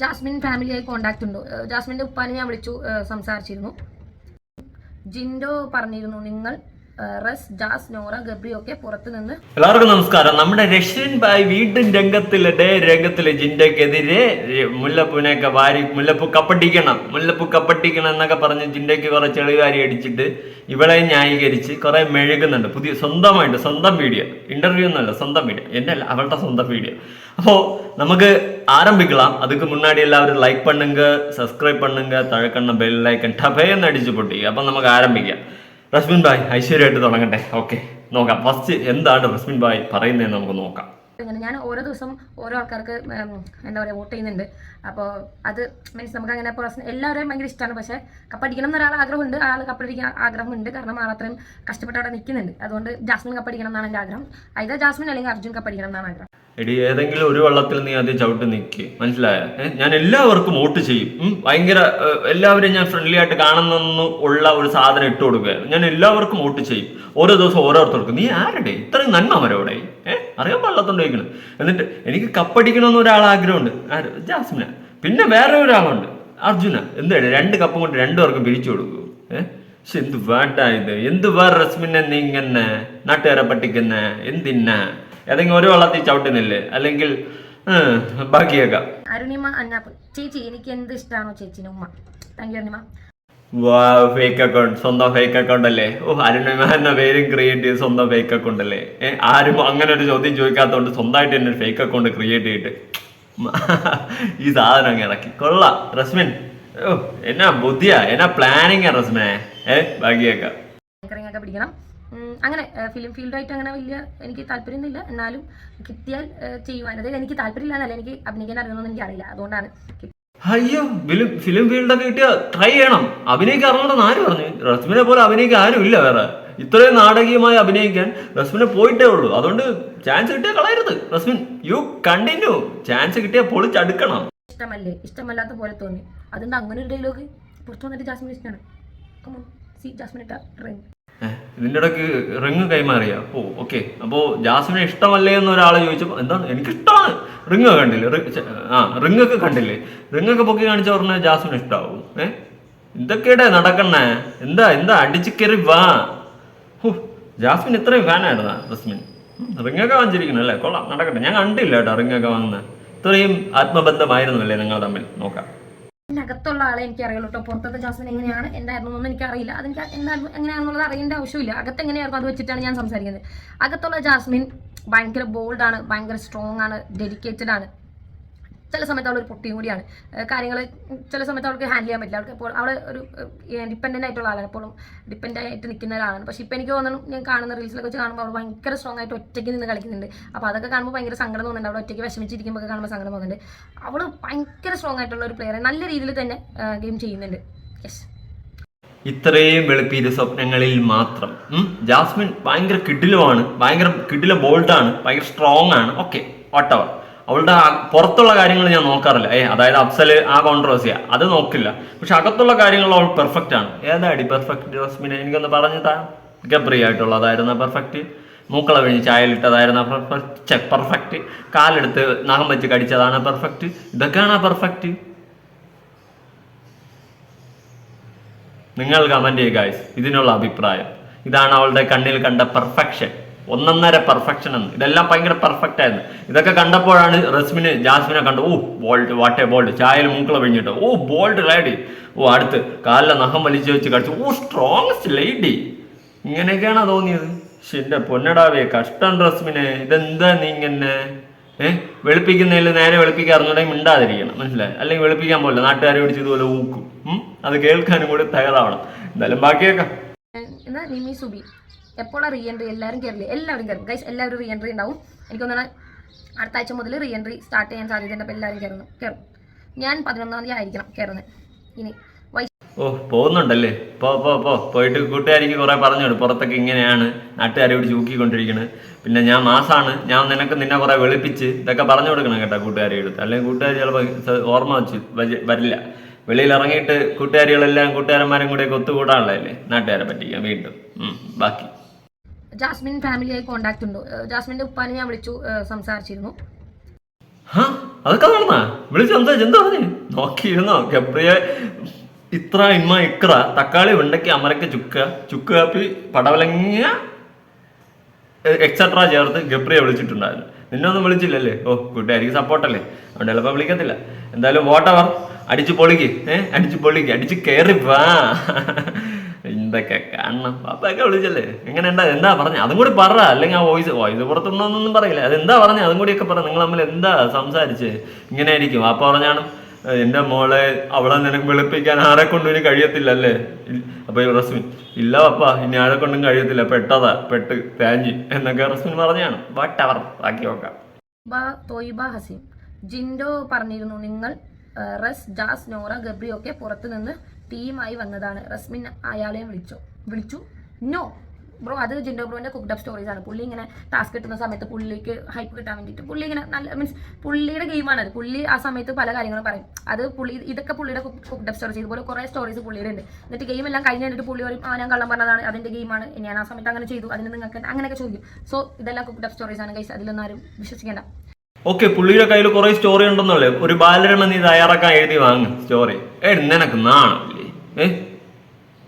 Jasmine family ആയി contact ഉണ്ടോ. ജാസ്മിന്റെ ഉപ്പാനെ ഞാൻ വിളിച്ചു സംസാരിച്ചിരുന്നു. ജിൻഡോ പറഞ്ഞിരുന്നു നിങ്ങൾ റസ് ജാസ് നോറ ഗബ്രി ഒക്കെ പുറത്തു നിന്ന് എല്ലാവർക്കും നമസ്കാരം. നമ്മുടെ റഷ്യൻ ബായ് വീണ്ടും രംഗത്തിലെ രംഗത്തിലെ ജിൻഡയ്ക്കെതിരെ മുല്ലപ്പൂനെയൊക്കെ വാരി മുല്ലപ്പൂ കപ്പട്ടിക്കണം മുല്ലപ്പൂ കപ്പട്ടിക്കണം എന്നൊക്കെ പറഞ്ഞ് ജിൻഡയ്ക്ക് കുറെ ചെളികാരി അടിച്ചിട്ട് ഇവളെ ന്യായീകരിച്ച് കുറെ മെഴുകുന്നുണ്ട്. പുതിയ സ്വന്തമായിട്ട് സ്വന്തം വീഡിയോ. ഇന്റർവ്യൂ ഒന്നുമല്ല സ്വന്തം വീഡിയോ. എന്റെ അല്ല അവളുടെ സ്വന്തം വീഡിയോ. അപ്പോ നമുക്ക് ആരംഭിക്കലാം. அதுக்கு മുന്നാടി എല്ലാവരും ലൈക്ക് பண்ணுங்க സബ്സ്ക്രൈബ് பண்ணுங்க തഴക്കണ്ണ பெல் லைக்கன் டபேன்னு அடிச்சு போட்டி அப்போ நமக்கு ஆரம்பிക്കാം റസ്മിൻ ബായ് ഐശ്വര്യമായിട്ട് തുടങ്ങട്ടെ. ഓക്കെ നോക്കാം. ഫസ്റ്റ് എന്താണ് റസ്മിൻ ബായ് പറയുന്നതെന്ന് നമുക്ക് നോക്കാം. ഇങ്ങനെ ഞാൻ ഓരോ ദിവസം ഓരോ ആൾക്കാർക്ക് എന്താ പറയുക വോട്ട് ചെയ്യുന്നുണ്ട്. അപ്പോൾ അത് മീൻസ് നമുക്ക് അങ്ങനെ പേഴ്സൺ എല്ലാവരെയും ഭയങ്കര ഇഷ്ടമാണ് പക്ഷേ കപ്പടിക്കണം എന്നൊരാൾ ആഗ്രഹമുണ്ട്. ആൾ കപ്പടിക്കാൻ ആഗ്രഹമുണ്ട്. കാരണം ആൾ അത്രയും കഷ്ടപ്പെട്ട് അവിടെ നിൽക്കുന്നുണ്ട്. അതുകൊണ്ട് ജാസ്മിൻ കപ്പടിക്കണം എന്നാണ് എന്റെ ആഗ്രഹം. അതായത് ജാസ്മിൻ അല്ലെങ്കിൽ അർജുൻ കപ്പടിക്കണം എന്നാണ് ആഗ്രഹം. എടി ഏതെങ്കിലും ഒരു വള്ളത്തിൽ നീ ആദ്യം ചവിട്ട് നിൽക്ക് മനസ്സിലായ? ഞാൻ എല്ലാവർക്കും വോട്ട് ചെയ്യും. ഭയങ്കര എല്ലാവരെയും ഞാൻ ഫ്രണ്ട്ലി ആയിട്ട് കാണുന്നെന്ന് ഉള്ള ഒരു സാധനം ഇട്ട് കൊടുക്കുകയാണ് ഞാൻ എല്ലാവർക്കും വോട്ട് ചെയ്യും. ഓരോ ദിവസം ഓരോരുത്തർക്കും. നീ ആരുടെ? ഇത്രയും നന്മ അവരോടെ ഏഹ് അറിയാൻ വള്ളത്തുണ്ടോ എന്നിട്ട് എനിക്ക് കപ്പടിക്കണമെന്ന് ഒരാൾ ആഗ്രഹമുണ്ട്. ആര്? ജാസ്മിന. പിന്നെ വേറെ ഒരാളുണ്ട്. അർജുന. എന്താണ് രണ്ട് കപ്പും കൊണ്ട് രണ്ടുപേർക്കും പിരിച്ചു കൊടുക്കൂ. ഏഹ് എന്ത് വേണ്ട ഇത്? എന്ത് വേറെ റസ്മിനെ നീ ഇങ്ങനെ നാട്ടുകാരെ പട്ടിക്കുന്ന എന്തിന്ന? ഏതെങ്കിലും ഒരു വള്ളത്തിൽ ചവിട്ടുന്നില്ലേ? അല്ലെങ്കിൽ ബാക്കിയേക്കാം. അരുണിമ അന്നാപ്പ് ചേച്ചി എനിക്ക് എന്ത് ഇഷ്ടമാണോ ചേച്ചിന് ഉമ്മ. Thank you Arunima. വാ ഫേക്ക് അക്കൗണ്ട് സ്വന്തം ഫേക്ക് അക്കൗണ്ട് അല്ലേ? ഓ അരുണിമ എന്ന പേരും ക്രിയേറ്റ് ചെയ്ത് സ്വന്തം ഫേക്ക് അക്കൗണ്ട് അല്ലേ? ആരും അങ്ങനെ ഒരു ചോദ്യം ചോദിക്കാത്തതുകൊണ്ട് സ്വന്തമായിട്ട് തന്നെ ഒരു ഫേക്ക് അക്കൗണ്ട് ക്രിയേറ്റ് ചെയ്തിട്ട് ഈ സാധനം അങ്ങ് ഇറക്കി. കൊള്ളാം. റസ്മിൻ ഓ എന്നാ ബുദ്ധിയാ. എന്നാ പ്ലാനിങ് റസ്മേ? ഏ ബാക്കിയേക്കാം. പിടിക്കണം. അങ്ങനെ ഫിലിം ഫീൽഡായിട്ട് അങ്ങനെ വലിയ എനിക്ക് താല്പര്യമൊന്നുമില്ല. എന്നാലും കിട്ടിയാൽ ചെയ്യുവാൻ. അതായത് എനിക്ക് താല്പര്യമില്ല എന്നല്ല എനിക്ക് അഭിനയിക്കാൻ അറിയണമെന്ന് എനിക്ക് അറിയില്ല അതുകൊണ്ടാണ് അയ്യോ ഫിലിം ഫിലിം ഫീൽഡൊക്കെ കിട്ടിയ ട്രൈ ചെയ്യണം. അഭിനയിക്കാൻ അറിയണമെന്ന് ആര് പറഞ്ഞു? റസ്മിനെ പോലെ അഭിനയിക്കാൻ ആരും ഇല്ല വേറെ. ഇത്രയും നാടകീയമായി അഭിനയിക്കാൻ റസ്മിനെ പോയിട്ടേ ഉള്ളൂ. അതുകൊണ്ട് ചാൻസ് കിട്ടിയാൽ കളയരുത്. റസ്മിൻ യു കണ്ടിന്യൂ ചാൻസ് കിട്ടിയാൽ പൊളിച്ചടുക്കണം ഇഷ്ടമല്ലേ? ഇഷ്ടമല്ലാത്ത പോലെ തോന്നി. അതുകൊണ്ട് അങ്ങനെ ഒരു ഡയലോഗ് പുറത്തു വന്നിട്ട് ജാസ്മിൻ ഇഷ്ടമാണ്. സി ജാസ്മിൻ ഇട്ട റിംഗ് ഏ, ഇതിന്റെ ഇടയ്ക്ക് റിങ് കൈമാറിയ. ഓ ഓക്കെ. അപ്പോ ജാസ്മിനെ ഇഷ്ടമല്ലേ എന്ന് ഒരാൾ ചോദിച്ചപ്പോ എന്താണ്? എനിക്ക് ഇഷ്ടമാണ് റിങ് കണ്ടില്ലേ? ആ റിങ് ഒക്കെ കണ്ടില്ലേ? റിങ് ഒക്കെ പൊക്കി കാണിച്ച പറഞ്ഞാൽ ജാസ്മിന് ഇഷ്ടാവും. ഏ? ഇതൊക്കെയുടെ നടക്കണേ? എന്താ എന്താ? അടിച്ചു കയറി വാ. ജാസ്മിൻ ഇത്രയും ഫാനായിരുന്ന റസ്മിൻ? റിങ് ഒക്കെ വാങ്ങിച്ചിരിക്കുന്നു അല്ലേ? കൊള്ളാം നടക്കട്ടെ. ഞാൻ കണ്ടില്ല കേട്ടോ റിങ് ഒക്കെ വാങ്ങുന്നത് ഇത്രയും ആത്മബന്ധമായിരുന്നു അല്ലേ നിങ്ങൾ തമ്മിൽ? നോക്കാം. അകത്തുള്ള ആളെ എനിക്ക് അറിയുള്ളൂ കേട്ടോ പുറത്തത്തെ ജാസ്മിൻ എങ്ങനെയാണ് എന്തായിരുന്നു എന്നൊന്നും എനിക്കറിയില്ല. അതെനിക്ക് എന്തായിരുന്നു എങ്ങനെയാണെന്നുള്ളത് അറിയേണ്ട ആവശ്യമില്ല. അകത്ത് എങ്ങനെയായിരുന്നു അത് വെച്ചിട്ടാണ് ഞാൻ സംസാരിക്കുന്നത്. അകത്തുള്ള ജാസ്മിൻ ഭയങ്കര ബോൾഡാണ് ഭയങ്കര സ്ട്രോങ് ആണ് ഡെഡിക്കേറ്റഡ് ആണ്. ചില സമയത്ത് അവളൊരു പൊട്ടിയും കൂടിയാണ്. കാര്യങ്ങൾ ചില സമയത്ത് അവൾക്ക് ഹാൻഡിൽ ചെയ്യാൻ പറ്റില്ല. അവൾക്ക് ഇപ്പോൾ അവൾ ഒരു ഡിപ്പെൻഡന്റ് ആയിട്ടുള്ള ആളാണ്. എപ്പോഴും ഡിപ്പെൻഡ് ആയിട്ട് നിൽക്കുന്ന ഒരാളാണ്. പക്ഷേ ഇപ്പോൾ എനിക്ക് തോന്നുന്നു ഞാൻ കാണുന്ന റീൽസിലൊക്കെ വെച്ച് കാണുമ്പോൾ അവൾ ഭയങ്കര സ്ട്രോങ് ആയിട്ട് ഒറ്റയ്ക്ക് നിന്ന് കളിക്കുന്നുണ്ട്. അപ്പോൾ അതൊക്കെ കാണുമ്പോൾ ഭയങ്കര സങ്കടം തോന്നുന്നുണ്ട്. അവൾ ഒറ്റയ്ക്ക് വിഷമിച്ചിരിക്കുമ്പോൾ കാണുമ്പോൾ സങ്കടം തോന്നുന്നുണ്ട്. അവൾ ഭയങ്കര സ്ട്രോങ് ആയിട്ടുള്ള ഒരു പ്ലെയർ നല്ല രീതിയിൽ തന്നെ ഗെയിം ചെയ്യുന്നുണ്ട്. യെസ് ഇത്രയും വെളുപ്പിയത് സ്വപ്നങ്ങളിൽ മാത്രം. ജാസ്മിൻ ഭയങ്കര കിഡിലുമാണ് ഭയങ്കര കിഡില ബോൾഡാണ് ഭയങ്കര സ്ട്രോങ് ആണ്. ഓക്കെ ഓട്ടവർ അവളുടെ പുറത്തുള്ള കാര്യങ്ങൾ ഞാൻ നോക്കാറില്ല. ഏ അതായത് അഫ്സൽ ആ കോൺട്രവേഴ്സിയ അത് നോക്കില്ല. പക്ഷെ അകത്തുള്ള കാര്യങ്ങൾ അവൾ പെർഫെക്റ്റ് ആണ്. ഏതാടി പെർഫെക്റ്റ് റസ്മിനെ എനിക്കൊന്ന് പറഞ്ഞു താ. ഗബ്രി ആയിട്ടുള്ളതായിരുന്ന പെർഫെക്റ്റ് മൂക്കള വിഴിഞ്ഞ് ചായലിട്ടതായിരുന്ന പെർഫെക്റ്റ് കാലെടുത്ത് നഖം വെച്ച് കടിച്ചതാണ് പെർഫെക്റ്റ് ഇതൊക്കെയാണ് പെർഫെക്റ്റ് നിങ്ങൾ കമന്റ് ചെയ്യുക ഇതിനുള്ള അഭിപ്രായം. ഇതാണ് അവളുടെ കണ്ണിൽ കണ്ട പെർഫെക്ഷൻ ഒന്നൊന്നര പെർഫെക്ഷൻ എന്ന് ഇതെല്ലാം ഭയങ്കര പെർഫെക്റ്റ് ആയിരുന്നു. ഇതൊക്കെ കണ്ടപ്പോഴാണ് റസ്മിന് ജാസ്മിനെ കണ്ടു ഓ ബോൾഡ് വാട്ടേ ബോൾഡ് ചായയിൽ മൂക്കള പിഴിഞ്ഞിട്ട് ഓ ബോൾഡ് ലേഡി ഓ അടുത്ത് കാലിലെ നഖം വലിച്ചു വെച്ച് കടിച്ചു ഓ സ്ട്രോങ്സ്റ്റ് ലേഡി ഇങ്ങനെയൊക്കെയാണ് തോന്നിയത്? എന്റെ പൊന്നടാവേ കഷ്ടം റസ്മിനെ. ഇതെന്താ നീ ഇങ്ങനെ? ഏഹ് വെളുപ്പിക്കുന്നതിൽ നേരെ വെളുപ്പിക്കാറുണ്ടെങ്കിൽ മിണ്ടാതിരിക്കണം മനസ്സിലായി? അല്ലെങ്കിൽ വെളുപ്പിക്കാൻ പോലെ നാട്ടുകാരെ പിടിച്ച് ഇതുപോലെ ഊക്കും. അത് കേൾക്കാനും കൂടി തയ്യാറാവണം. എന്തായാലും ബാക്കിയേക്കാം നിമി സുബി. എപ്പോഴാണ് റീ എൻട്രി എല്ലാവരും കയറില്ലേ എല്ലാവരും കയറും ഗൈസ് എല്ലാവരും റീ എൻട്രി ഉണ്ടാവും. എനിക്ക് തോന്നുന്നത് അടുത്ത ആഴ്ച മുതൽ റീ എൻട്രി സ്റ്റാർട്ട് ചെയ്യാൻ സാധ്യതയുണ്ട്. അപ്പോൾ എല്ലാവരും കയറുന്നു കയറും ഞാൻ പതിനൊന്നാം തീയതി ആയിരിക്കണം കയറുന്നത് ഇനി ഓ പോകുന്നുണ്ടല്ലേ? പോ പോ പോ. പോയിട്ട് കൂട്ടുകാരിക്ക് കുറെ പറഞ്ഞോട് പുറത്തൊക്കെ ഇങ്ങനെയാണ് നാട്ടുകാരെ പിടിച്ച് ഊക്കിക്കൊണ്ടിരിക്കുന്നത് പിന്നെ ഞാൻ മാസാണ്. ഞാൻ നിനക്ക് നിന്നെ കുറെ വെളുപ്പിച്ച് ഇതൊക്കെ പറഞ്ഞു കൊടുക്കണം കേട്ടോ കൂട്ടുകാരെ എടുത്ത് അല്ലെങ്കിൽ കൂട്ടുകാർ ചിലപ്പോൾ ഓർമ്മ വെച്ച് വരി- വരില്ല. വെളിയിൽ ഇറങ്ങിയിട്ട് കൂട്ടുകാരികളെല്ലാം കൂട്ടുകാരന്മാരും കൂടെയൊക്കെ ഒത്തുകൂടാനുള്ളതല്ലേ? നാട്ടുകാരെ പറ്റിക്കാൻ വീണ്ടും. ബാക്കി. ജാസ്മിൻ ഫാമിലി ആയി കോണ്ടാക്ട് ഉണ്ട്. ജാസ്മിന്റെ ഉപ്പാനെ ഞാൻ വിളിച്ചു സംസാരിച്ചിരുന്നു. ഇത്ര ഇമ്മ ഇക്ര തക്കാളി വെണ്ടയ്ക്ക് അമരക്ക ചുക്ക ചുക്ക് കാപ്പി പടവലങ്ങ എക്സെട്ര ചേർത്ത് ഗബ്രിയെ വിളിച്ചിട്ടുണ്ടായിരുന്നു. നിന്നൊന്നും വിളിച്ചില്ലല്ലേ? ഓ കൂട്ടുകാരിക്ക് സപ്പോർട്ടല്ലേ അതുകൊണ്ട് ചിലപ്പോൾ വിളിക്കത്തില്ല. എന്തായാലും വോട്ടവർ അടിച്ചു പൊളിക്ക് ഏഹ് അടിച്ചു പൊളിക്ക് അടിച്ച് കയറി വാ. എന്തൊക്കെ കാണണം. പാപ്പയൊക്കെ വിളിച്ചല്ലേ? എങ്ങനെ ഉണ്ടാ എന്താ പറഞ്ഞ? അതും കൂടി പറ. അല്ലെങ്കിൽ ആ വോയിസ് വോയിസ് പുറത്തുണ്ടോന്നൊന്നും പറയില്ല. അതെന്താ പറഞ്ഞ? അതും കൂടിയൊക്കെ പറ. നിങ്ങൾ തമ്മിൽ എന്താ സംസാരിച്ച്? ഇങ്ങനെ ആയിരിക്കും അപ്പൊ പറഞ്ഞാണ് എന്റെ മോളെ അവളെ നിനക്ക് വെളുപ്പിക്കാൻ ആരെ കൊണ്ടും ഇനി കഴിയത്തില്ല അല്ലേ അപ്പൊ റസ്മിൻ ഇല്ല പപ്പ ഇനി ആരെ കൊണ്ടും കഴിയത്തില്ല. പെട്ടതാ. പെട്ട് തേഞ്ഞി എന്നൊക്കെ റസ്മിൻ പറഞ്ഞാണ്. വാട്ട് അവർ ബാക്കി നോക്കാം തോയിബ ഹസീം ജിൻഡോ പറഞ്ഞിരുന്നു നിങ്ങൾ റസ് ജാസ് നോറ ഗബ്രി ഒക്കെ പുറത്തു നിന്ന് ടീമായി വന്നതാണ്. റസ്മിൻ അയാളെ വിളിച്ചോ. വിളിച്ചു. നോ ബ്രോ അത് ജിൻഡോ ബ്രോന്റെ കുക്ക്ഡ് അപ്പ് സ്റ്റോറീസ് ആണ്. പുള്ളി ഇങ്ങനെ ടാസ്ക് കിട്ടുന്ന സമയത്ത് പുള്ളിക്ക് ഹൈപ്പ് കിട്ടാൻ വേണ്ടിയിട്ട് പുള്ളി ഇങ്ങനെ നല്ല മീൻസ് പുള്ളിയുടെ ഗെയിമാണ് അത്. പുള്ളി ആ സമയത്ത് പല കാര്യങ്ങളും പറയും. അത് പുള്ളി ഇതൊക്കെ പുള്ളിയുടെ കുക്ക്ഡ് അപ്പ് സ്റ്റോറീസ് ഇതുപോലെ കുറേ സ്റ്റോറീസ് പുള്ളിയുടെ ഉണ്ട്. എന്നിട്ട് ഗെയിം എല്ലാം കഴിഞ്ഞ് കഴിഞ്ഞിട്ട് പുള്ളി പറയും ആ ഞാൻ കള്ളം പറഞ്ഞതാണ്. അതിന്റെ ഗെയിമാണ് ഞാൻ ആ സമയത്ത് അങ്ങനെ ചെയ്തു. അതിന് നിങ്ങൾക്ക് അങ്ങനെയൊക്കെ ചോദിക്കും. സോ ഇതെല്ലാം കുക്ക്ഡ് അപ്പ് സ്റ്റോറീസ് ആണ് ഗൈസ് അതിലൊന്നും ആരും വിശ്വസിക്കേണ്ട. ഓക്കെ പുള്ളിയുടെ കയ്യിൽ കുറേ സ്റ്റോറി ഉണ്ടെന്നല്ലേ? ഒരു ബാലരമ നീ തയ്യാറാക്കാൻ എഴുതി വാങ്ങും സ്റ്റോറി ഏ നിനക്ക് നാണല്ലേ ഏ?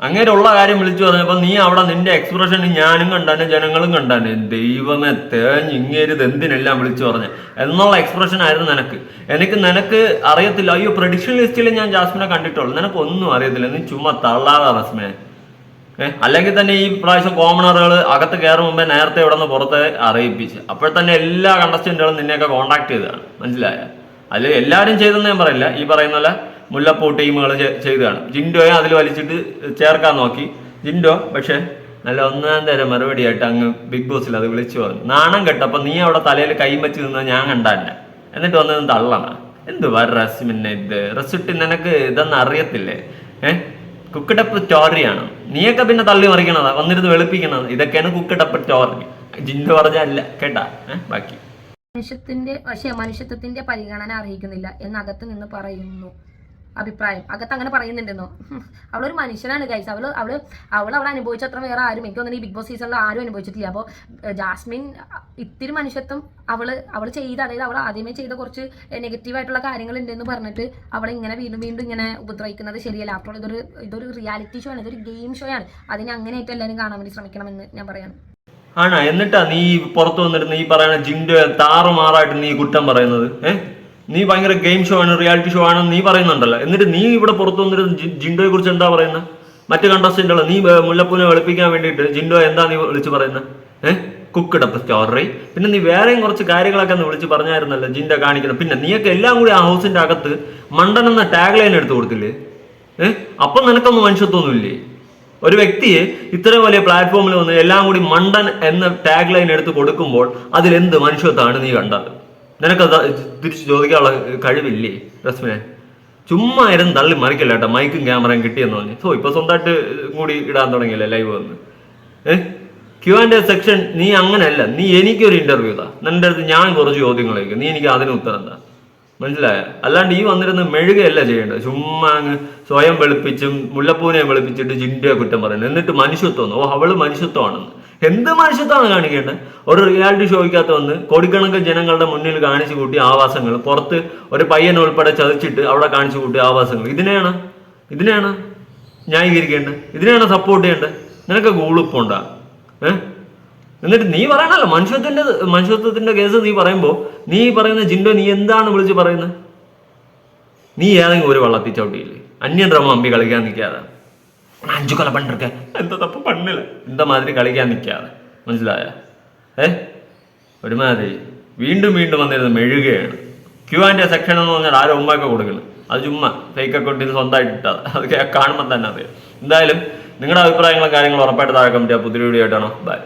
അങ്ങനെ ഉള്ള കാര്യം വിളിച്ചു പറഞ്ഞപ്പോ നീ അവിടെ നിന്റെ എക്സ്പ്രഷൻ ഞാനും കണ്ടാണ് ജനങ്ങളും കണ്ടാണ് ദൈവമേ തേഞ്ഞ് ഇങ്ങേരിത് എന്തിനെല്ലാം വിളിച്ചു പറഞ്ഞ? എന്നുള്ള എക്സ്പ്രഷൻ ആയിരുന്നു നിനക്ക്. എനിക്ക് നിനക്ക് അറിയത്തില്ല. അയ്യോ പ്രഡിക്ഷൻ ലിസ്റ്റിൽ ഞാൻ ജാസ്മിനെ കണ്ടിട്ടുള്ളൂ. നിനക്ക് ഒന്നും അറിയത്തില്ല. നീ ചുമ്മാ തള്ളാതെ ഏഹ് അല്ലെങ്കിൽ തന്നെ ഈ പ്രാവശ്യം കോമണറുകൾ അകത്ത് കയറും മുമ്പേ നേരത്തെ ഇവിടെ നിന്ന് പുറത്ത് അറിയിപ്പിച്ച്. അപ്പോഴത്തന്നെ തന്നെ എല്ലാ കണ്ടസ്റ്റന്റുകളും നിന്നെയൊക്കെ കോണ്ടാക്ട് ചെയ്തതാണ്. മനസ്സിലായ? അതിൽ എല്ലാവരും ചെയ്തെന്ന് ഞാൻ പറയില്ല. ഈ പറയുന്ന പോലെ മുല്ലപ്പൂ ടീമുകൾ ചെയ്തതാണ്. ജിൻഡോയെ അതിൽ വലിച്ചിട്ട് ചേർക്കാൻ നോക്കി. ജിൻഡോ പക്ഷേ നല്ല ഒന്നാം തരം മറുപടിയായിട്ട് അങ്ങ് ബിഗ് ബോസിൽ അത് വിളിച്ചു പറഞ്ഞു. നാണം കെട്ടപ്പോൾ നീ അവിടെ തലയിൽ കൈ വെച്ച് നിന്നത് ഞാൻ കണ്ടാന്നെ എന്നിട്ട് വന്നത് തള്ളണ എന്തുവാ റസ്മിന്നെ ഇത്? റസിട്ട് നിനക്ക് ഇതൊന്നും അറിയത്തില്ലേ? ഏഹ് കുക്കിടപ്പ് ചോറിയാണ് നീയൊക്കെ പിന്നെ തള്ളി മറിക്കണതാ. വന്നിരുന്ന് വെളുപ്പിക്കണത്. ഇതൊക്കെയാണ് കുക്കിടപ്പ് ചോറി ജിൻഡോ പറഞ്ഞല്ല കേട്ടാ. ഏഹ് ബാക്കി. മനുഷ്യത്തിന്റെ പക്ഷേ മനുഷ്യത്വത്തിന്റെ പരിഗണന അറിയിക്കുന്നില്ല എന്നകത്ത് നിന്ന് പറയുന്നു. അഭിപ്രായം. അകത്ത് അങ്ങനെ പറയുന്നുണ്ടെന്നോ. അവളൊരു മനുഷ്യനാണ് ഗൈസ് അവൾ അവൾ അവൾ അവൾ അനുഭവിച്ച അത്ര വേറെ ആരും എനിക്ക് തോന്നുന്നു ഈ ബിഗ് ബോസ് സീസണിൽ ആരും അനുഭവിച്ചിട്ടില്ല. അപ്പോൾ ജാസ്മിൻ ഇത്തിരി മനുഷ്യത്വം അവൾ അവൾ ചെയ്ത അതായത് അവൾ ആദ്യമേ ചെയ്ത കുറച്ച് നെഗറ്റീവ് ആയിട്ടുള്ള കാര്യങ്ങൾ ഉണ്ടെന്ന് പറഞ്ഞിട്ട് അവളെ ഇങ്ങനെ വീണ്ടും വീണ്ടും ഇങ്ങനെ ഉപദ്രവിക്കുന്നത് ശരിയല്ല. അപ്പോൾ ഇതൊരു ഇതൊരു റിയാലിറ്റി ഷോ ആണ്. ഇതൊരു ഗെയിം ഷോ ആണ്. അതിനെ അങ്ങനെയായിട്ട് എല്ലാവരും കാണാൻ വേണ്ടി ശ്രമിക്കണമെന്ന് ഞാൻ പറയാണ്. ആണോ? എന്നിട്ടാ നീ പുറത്തു വന്നിരുന്ന് ഈ പറയുന്ന ജിൻഡോ താറുമാറായിട്ട് നീ കുറ്റം പറയുന്നത്? ഏഹ്? നീ ഭയങ്കര ഗെയിം ഷോ ആണ് റിയാലിറ്റി ഷോ ആണെന്ന് നീ പറയുന്നുണ്ടല്ലോ. എന്നിട്ട് നീ ഇവിടെ പുറത്തു വന്നിട്ട് ജിൻഡോയെ കുറിച്ച് എന്താ പറയുന്നത് മറ്റു കണ്ടസ്റ്റന്റുകൾ നീ മുല്ലപ്പൂനെ വെളുപ്പിക്കാൻ വേണ്ടിയിട്ട് ജിൻഡോ എന്താ നീ വിളിച്ച് പറയുന്നത് ഏഹ് കുക്കിടപ്പ് സ്റ്റോറി പിന്നെ നീ വേറെയും കുറച്ച് കാര്യങ്ങളൊക്കെ ഒന്ന് വിളിച്ച് പറഞ്ഞായിരുന്നല്ലോ ജിൻഡ കാണിക്കണം. പിന്നെ നീയൊക്കെ എല്ലാം കൂടി ആ ഹൗസിന്റെ അകത്ത് മണ്ടൻ എന്ന ടാഗ് ലൈൻ എടുത്തു കൊടുത്തില്ലേ? ഏഹ് അപ്പം നിനക്കൊന്നും മനുഷ്യത്വമൊന്നുമില്ലേ? ഒരു വ്യക്തിയെ ഇത്രയും വലിയ പ്ലാറ്റ്ഫോമിൽ വന്ന് എല്ലാം കൂടി മണ്ടൻ എന്ന ടാഗ് ലൈൻ എടുത്ത് കൊടുക്കുമ്പോൾ അതിലെന്ത് മനുഷ്യത്വമാണ് നീ കണ്ടത്? നിനക്കത് തിരിച്ചു ചോദിക്കാനുള്ള കഴിവില്ലേ റസ്മിനെ ചുമ്മാ ആയിരുന്നു തള്ളി മറിക്കല്ല കേട്ടോ മൈക്കും ക്യാമറയും കിട്ടിയെന്ന് പറഞ്ഞു. സോ ഇപ്പൊ സ്വന്തമായിട്ട് കൂടി ഇടാൻ തുടങ്ങിയല്ലേ ലൈവ് വന്ന്? ഏഹ് ക്യു ആൻഡ് സെക്ഷൻ നീ അങ്ങനെയല്ല നീ എനിക്കൊരു ഇന്റർവ്യൂ താ. നിന്റെ അടുത്ത് ഞാൻ കുറച്ച് ചോദ്യങ്ങൾ ചോദിക്കും. നീ എനിക്ക് അതിന് ഉത്തരം താ. മനസ്സിലായ? അല്ലാണ്ട് ഈ വന്നിരുന്ന് മെഴുകയല്ല ചെയ്യേണ്ടത്? ചുമ്മാ അങ്ങ് സ്വയം വെളുപ്പിച്ചും മുല്ലപ്പൂനെ വെളുപ്പിച്ചിട്ട് ജിൻഡിയെ കുറ്റം പറയുന്നത്. എന്നിട്ട് മനുഷ്യത്വം ഓ അവൾ മനുഷ്യത്വമാണെന്ന്. എന്ത് മനുഷ്യത്വമാണ് കാണിക്കേണ്ടത്? ഒരു റിയാലിറ്റി ഷോയ്ക്കകത്ത് വന്ന് കോടിക്കണക്കിന് ജനങ്ങളുടെ മുന്നിൽ കാണിച്ചു കൂട്ടി ആവാസങ്ങൾ പുറത്ത് ഒരു പയ്യൻ ഉൾപ്പെടെ ചതിച്ചിട്ട് അവിടെ കാണിച്ചു കൂട്ടി ആവാസങ്ങൾ. ഇതിനെയാണ് ഇതിനെയാണ് ന്യായീകരിക്കേണ്ടത്? ഇതിനെയാണ് സപ്പോർട്ട് ചെയ്യേണ്ടത്? നിനക്ക് ഗൂളിപ്പുണ്ടാ ഏഹ് എന്നിട്ട് നീ പറയണല്ലോ മനുഷ്യത്വത്തിന്റെ മനുഷ്യത്വത്തിന്റെ കേസ് നീ പറയുമ്പോൾ നീ പറയുന്ന ജിൻഡോ നീ എന്താണ് വിളിച്ച് പറയുന്നത്? നീ ഏതെങ്കിലും ഒരു വള്ളത്തിൽ ചവിട്ടിയില്ലേ അന്യൻ ഡ്രമ അമ്പി കളിക്കാൻ നിൽക്കാതെ. അഞ്ചു കൊല പണ്ടിരിക്ക. എന്താ തപ്പ്? പണ്ണില്ല. എന്താ മാതിരി കളിക്കാൻ നിൽക്കാതെ മനസ്സിലായ? ഏ? ഒരുമാതിരി വീണ്ടും വീണ്ടും വന്നിരുന്ന് മെഴുകയാണ് ക്യൂ ആൻഡ് സെക്ഷൻ എന്ന് പറഞ്ഞാൽ ആരും ഉമ്മയൊക്കെ കൊടുക്കണം. അത് ചുമ്മാ ഫേക്ക് അക്കൗണ്ടിൽ സ്വന്തമായിട്ട് ഇട്ടാതെ അത് കാണുമ്പോൾ തന്നെ അറിയാം. എന്തായാലും നിങ്ങളുടെ അഭിപ്രായങ്ങളും കാര്യങ്ങളും ഉറപ്പായിട്ട് താഴെ ചെയ്യുക പുതിയ വീഡിയോ ആയിട്ടാണോ ബൈ